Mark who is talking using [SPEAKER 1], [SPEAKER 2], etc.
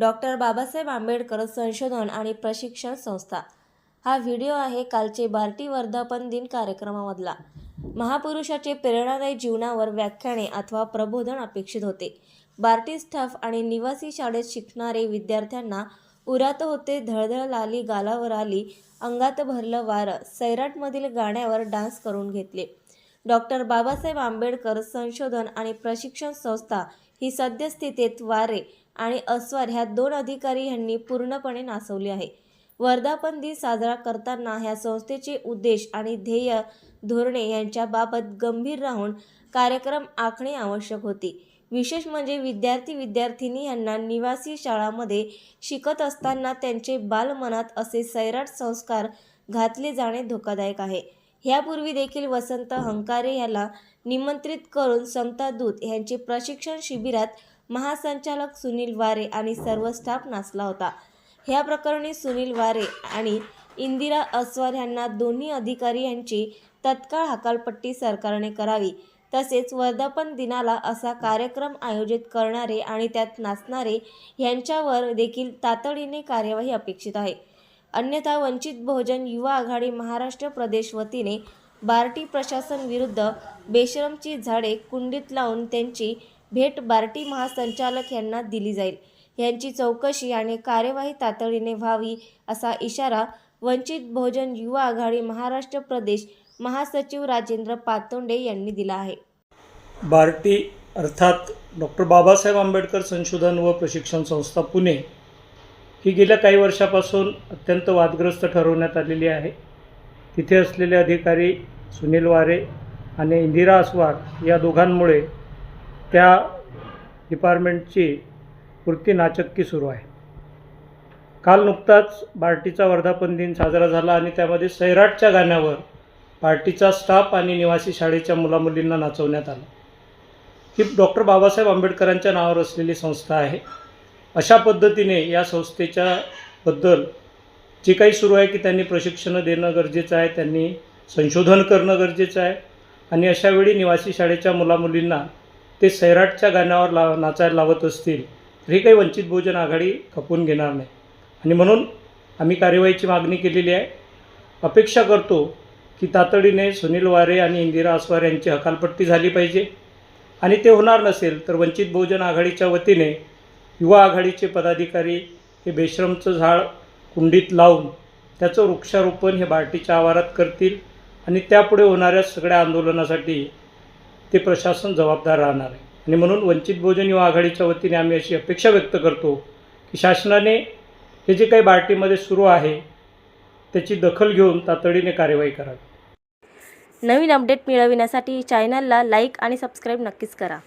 [SPEAKER 1] Doctor Babasaheb Ambedkar संशोधन आणि प्रशिक्षण संस्था. हा व्हिडिओ आहे कालचे बार्टी वर्धापन दिन कार्यक्रमामधला. महापुरुषाचे प्रेरणादायी जीवनावर व्याख्याने अथवा प्रबोधन अपेक्षित होते. बार्टी स्टाफ आणि निवासी शाळेत शिकणारे विद्यार्थ्यांना उरात होते धळधळ लाली गालावर आली अंगात भरलं वारं सैराटमधील गाण्यावर डान्स करून घेतले. डॉक्टर बाबासाहेब आंबेडकर संशोधन आणि प्रशिक्षण संस्था ही सद्यस्थितीत वारे आणि अस्वार ह्या दोन अधिकारी यांनी पूर्णपणे नासवली आहे. वर्धापन दिन साजरा करताना ह्या संस्थेचे उद्देश आणि ध्येय धोरणे यांच्याबाबत गंभीर राहून कार्यक्रम आखणे आवश्यक होते. विशेष म्हणजे विद्यार्थी विद्यार्थिनी यांना निवासी शाळामध्ये शिकत असताना त्यांचे बालमनात असे सैराट संस्कार घातले जाणे धोकादायक आहे. ह्यापूर्वी देखील वसंत हंकारे याला निमंत्रित करून समता दूत यांचे प्रशिक्षण शिबिरात महासंचालक सुनील वारे आणि सर्व स्टाफ नाचला होता. ह्या प्रकरणी सुनील वारे आणि इंदिरा अस्वार यांना दोन्ही अधिकारी यांची तत्काळ हकालपट्टी सरकारने करावी. तसेच वर्धापन दिनाला असा कार्यक्रम आयोजित करणारे आणि त्यात नाचणारे यांच्यावर देखील तातडीने कार्यवाही अपेक्षित आहे. अन्यथा वंचित बहुजन युवा आघाडी महाराष्ट्र प्रदेश वतीने बार्टी प्रशासन विरुद्ध बेशरमची झाडे कुंडीत लावून त्यांची भेट बार्टी महासंचालक यांना दिली जाईल. यांची चौकशी आणि कार्यवाही तातडीने व्हावी असा इशारा वंचित बहुजन युवा आघाडी महाराष्ट्र प्रदेश महासचिव राजेंद्र पातोंडे यांनी दिला आहे.
[SPEAKER 2] बार्टी अर्थात डॉक्टर बाबासाहेब आंबेडकर संशोधन व प्रशिक्षण संस्था पुणे ही गेल्या काही वर्षापासून अत्यंत वादग्रस्त ठरवण्यात आलेली आहे. तिथे असलेले अधिकारी सुनील वारे आणि इंदिरा अस्वार या दोघांमुळे त्या डिपार्टमेंटची पुरती नाचक्की सुरू आहे. काल नुकताच पार्टीचा वर्धापन दिन साजरा झाला आणि त्यामध्ये सैराटच्या गाण्यावर पार्टीचा स्टाफ आणि निवासी शाळेच्या मुलामुलींना नाचवण्यात आलं. ही डॉक्टर बाबासाहेब आंबेडकरांच्या नावावर असलेली संस्था आहे. अशा पद्धतीने या संस्थेच्या बद्दल जे काही सुरू आहे की त्यांनी प्रशिक्षणं देणं गरजेचं आहे त्यांनी संशोधन करणं गरजेचं आहे आणि अशावेळी निवासी शाळेच्या मुलामुलींना ते सैराटच्या गाण्यावर ला नाचायला लावत असतील तर हे काही वंचित बहुजन आघाडी खपवून घेणार नाही. आणि म्हणून आम्ही कार्यवाहीची मागणी केलेली आहे. अपेक्षा करतो की तातडीने सुनील वारे आणि इंदिरा आसवार यांची हकालपट्टी झाली पाहिजे. आणि ते होणार नसेल तर वंचित बहुजन आघाडीच्या वतीने युवा आघाडीचे पदाधिकारी हे बेश्रमचं झाड कुंडीत लावून त्याचं वृक्षारोपण हे बार्टीच्या आवारात करतील आणि त्यापुढे होणाऱ्या सगळ्या आंदोलनासाठी ते प्रशासन जबाबदार राहणार आहे. आणि म्हणून वंचित बहुजन युवा आघाडीच्या वतीने आम्ही अशी अपेक्षा व्यक्त करतो की शासनाने हे जे काही बार्टीमध्ये सुरू आहे त्याची दखल घेऊन तातडीने कार्यवाही करावी.
[SPEAKER 1] नवीन अपडेट मिळविण्यासाठी चॅनलला लाईक आणि सबस्क्राईब नक्कीच करा.